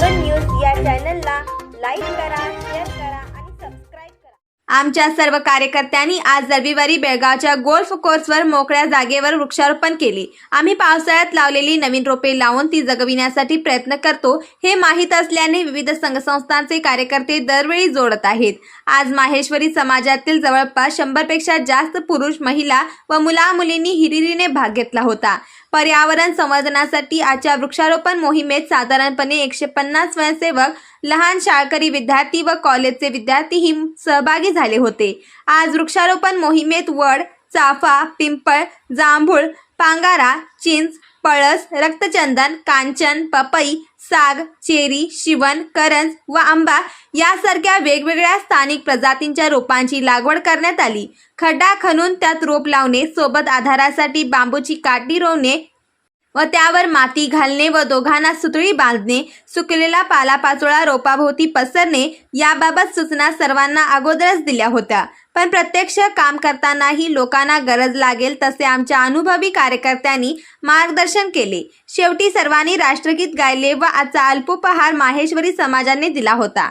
चॅनलला लाईक करा शेअर करा आणि सबस्क्राईब करा. आमच्या सर्व कार्यकर्त्यांनी आज रविवारी बेळगावच्या गोल्फ कोर्सवर मोकळ्या जागेवर वृक्षारोपण केले. आम्ही पावसाळ्यात लावलेली नवीन रोपे लावून ती जगविण्यासाठी प्रयत्न करतो हे माहीत असल्याने विविध संघसंस्थांचे कार्यकर्ते दरवेळी जोडत आहेत. आज माहेश्वरी समाजातील जवळपास शंभरपेक्षा जास्त पुरुष महिला व मुला मुलींनी हिरिरीने भाग घेतला होता. पर्यावरण संवर्धनासाठी आजच्या वृक्षारोपण मोहिमेत साधारणपणे एकशे पन्नास स्वयंसेवक लहान शाळकरी विद्यार्थी व कॉलेजचे विद्यार्थीही सहभागी झाले होते. आज वृक्षारोपण मोहिमेत वड चाफा पिंपळ जांभूळ पांगारा चिंच पळस रक्तचंदन कांचन पपई साग चेरी शिवण करंज व आंबा यासारख्या वेगवेगळ्या स्थानिक प्रजातींच्या रोपांची लागवड करण्यात आली. खड्डा खणून त्यात रोप लावणे सोबत आधारासाठी बांबूची काठी रोवणे व त्यावर माती घालणे व दोघांना सुतळी बांधणे सुकलेला पालापाचोळा रोपाभोवती पसरणे याबाबत सूचना सर्वांना अगोदरच दिल्या होत्या. पण प्रत्यक्ष काम करतानाही लोकांना गरज लागेल तसे आमच्या अनुभवी कार्यकर्त्यांनी मार्गदर्शन केले. शेवटी सर्वांनी राष्ट्रगीत गायले व आजचा अल्पोपहार माहेश्वरी समाजाने दिला होता.